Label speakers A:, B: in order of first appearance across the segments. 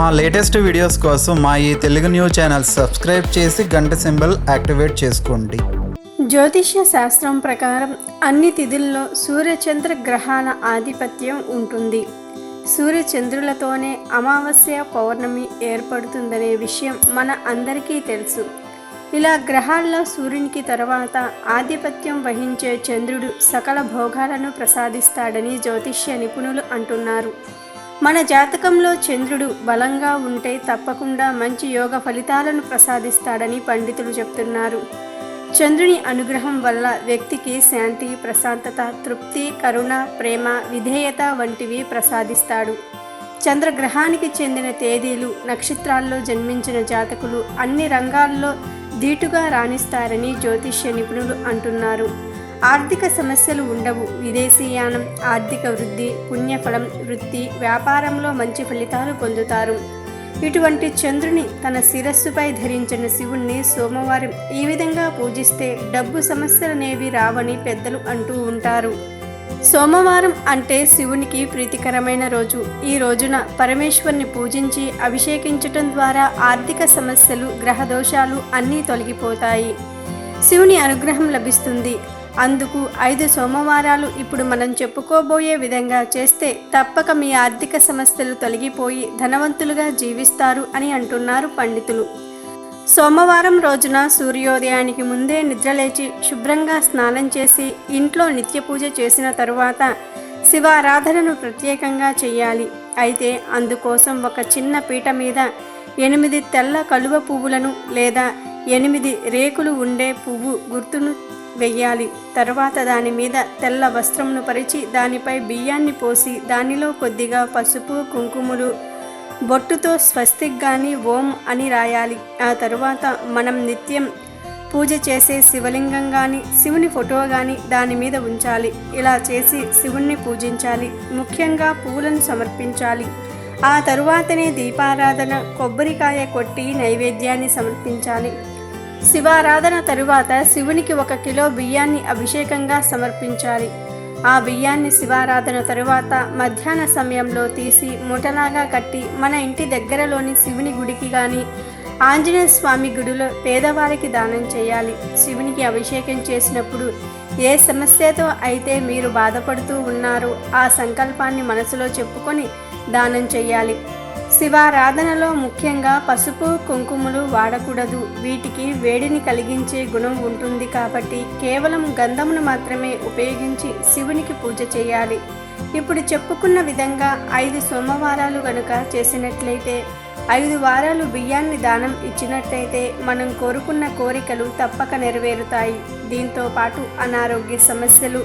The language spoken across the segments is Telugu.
A: మా లేటెస్ట్ వీడియోస్ కోసం మా ఈ తెలుగు న్యూస్ ఛానల్ సబ్స్క్రైబ్ చేసి గంట సింబల్ యాక్టివేట్ చేసుకోండి.
B: జ్యోతిష్య శాస్త్రం ప్రకారం అన్ని తిథుల్లో సూర్యచంద్ర గ్రహాల ఆధిపత్యం ఉంటుంది. సూర్యచంద్రులతోనే అమావాస్య పౌర్ణమి ఏర్పడుతుందనే విషయం మన అందరికీ తెలుసు. ఇలా గ్రహాల్లో సూర్యునికి తర్వాత ఆధిపత్యం వహించే చంద్రుడు సకల భోగాలను ప్రసాదిస్తాడని జ్యోతిష్య నిపుణులు అంటున్నారు. మన జాతకంలో చంద్రుడు బలంగా ఉంటే తప్పకుండా మంచి యోగ ఫలితాలను ప్రసాదిస్తాడని పండితులు చెప్తున్నారు. చంద్రుని అనుగ్రహం వల్ల వ్యక్తికి శాంతి ప్రశాంతత తృప్తి కరుణ ప్రేమ విధేయత వంటివి ప్రసాదిస్తాడు. చంద్రగ్రహానికి చెందిన తేదీలు నక్షత్రాల్లో జన్మించిన జాతకులు అన్ని రంగాల్లో ధీటుగా రాణిస్తారని జ్యోతిష్య నిపుణులు అంటున్నారు. ఆర్థిక సమస్యలు ఉండవు. విదేశీయానం ఆర్థిక వృద్ధి పుణ్యఫలం వృత్తి వ్యాపారంలో మంచి ఫలితాలు పొందుతారు. ఇటువంటి చంద్రుని తన శిరస్సుపై ధరించిన శివుణ్ణి సోమవారం ఈ విధంగా పూజిస్తే డబ్బు సమస్యలనేవి రావని పెద్దలు అంటూ ఉంటారు. సోమవారం అంటే శివునికి ప్రీతికరమైన రోజు. ఈ రోజున పరమేశ్వరుని పూజించి అభిషేకించటం ద్వారా ఆర్థిక సమస్యలు గ్రహదోషాలు అన్నీ తొలగిపోతాయి. శివుని అనుగ్రహం లభిస్తుంది. అందుకు ఐదు సోమవారాలు ఇప్పుడు మనం చెప్పుకోబోయే విధంగా చేస్తే తప్పక మీ ఆర్థిక సమస్యలు తొలగిపోయి ధనవంతులుగా జీవిస్తారు అని అంటున్నారు పండితులు. సోమవారం రోజున సూర్యోదయానికి ముందే నిద్రలేచి శుభ్రంగా స్నానం చేసి ఇంట్లో నిత్య పూజ చేసిన తరువాత శివారాధనను ప్రత్యేకంగా చేయాలి. అయితే అందుకోసం ఒక చిన్న పీట మీద ఎనిమిది తెల్ల కలువ పువ్వులను లేదా ఎనిమిది రేకులు ఉండే పువ్వు గుర్తును వెయ్యాలి. తర్వాత దాని మీద తెల్ల వస్త్రమును పరిచి దానిపై బియ్యాన్ని పోసి దానిలో కొద్దిగా పసుపు కుంకుమలు బొట్టుతో స్వస్తిక్ గాని ఓం అని రాయాలి. ఆ తరువాత మనం నిత్యం పూజ చేసే శివలింగం కానీ శివుని ఫోటో కానీ దాని మీద ఉంచాలి. ఇలా చేసి శివుణ్ణి పూజించాలి. ముఖ్యంగా పువ్వులను సమర్పించాలి. ఆ తరువాతనే దీపారాధన కొబ్బరికాయ కొట్టి నైవేద్యాన్ని సమర్పించాలి. శివారాధన తరువాత శివునికి ఒక కిలో బియ్యాన్ని అభిషేకంగా సమర్పించాలి. ఆ బియ్యాన్ని శివారాధన తరువాత మధ్యాహ్న సమయంలో తీసి మూటలాగా కట్టి మన ఇంటి దగ్గరలోని శివుని గుడికి కానీ ఆంజనేయ స్వామి గుడిలో పేదవారికి దానం చేయాలి. శివునికి అభిషేకం చేసినప్పుడు ఏ సమస్యతో అయితే మీరు బాధపడుతూ ఉన్నారో ఆ సంకల్పాన్ని మనసులో చెప్పుకొని దానం చేయాలి. శివారాధనలో ముఖ్యంగా పసుపు కుంకుమలు వాడకూడదు. వీటికి వేడిని కలిగించే గుణం ఉంటుంది కాబట్టి కేవలం గంధమును మాత్రమే ఉపయోగించి శివునికి పూజ చేయాలి. ఇప్పుడు చెప్పుకున్న విధంగా ఐదు సోమవారాలు గనుక చేసినట్లయితే ఐదు వారాలు బియ్యాన్ని దానం ఇచ్చినట్లయితే మనం కోరుకున్న కోరికలు తప్పక నెరవేరుతాయి. దీంతో పాటు అనారోగ్య సమస్యలు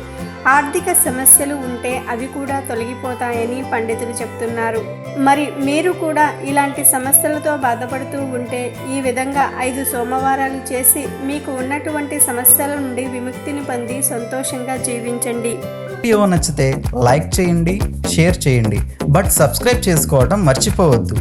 B: ఆర్థిక సమస్యలు ఉంటే అవి కూడా తొలగిపోతాయని పండితులు చెప్తున్నారు. మరి మీరు కూడా ఇలాంటి సమస్యలతో బాధపడుతూ ఉంటే ఈ విధంగా ఐదు సోమవారాలు చేసి మీకు ఉన్నటువంటి సమస్యల నుండి విముక్తిని పొంది సంతోషంగా జీవించండి.
A: వీడియో నచ్చితే లైక్ చేయండి షేర్ చేయండి. బట్ సబ్స్క్రైబ్ చేసుకోవడం మర్చిపోవద్దు.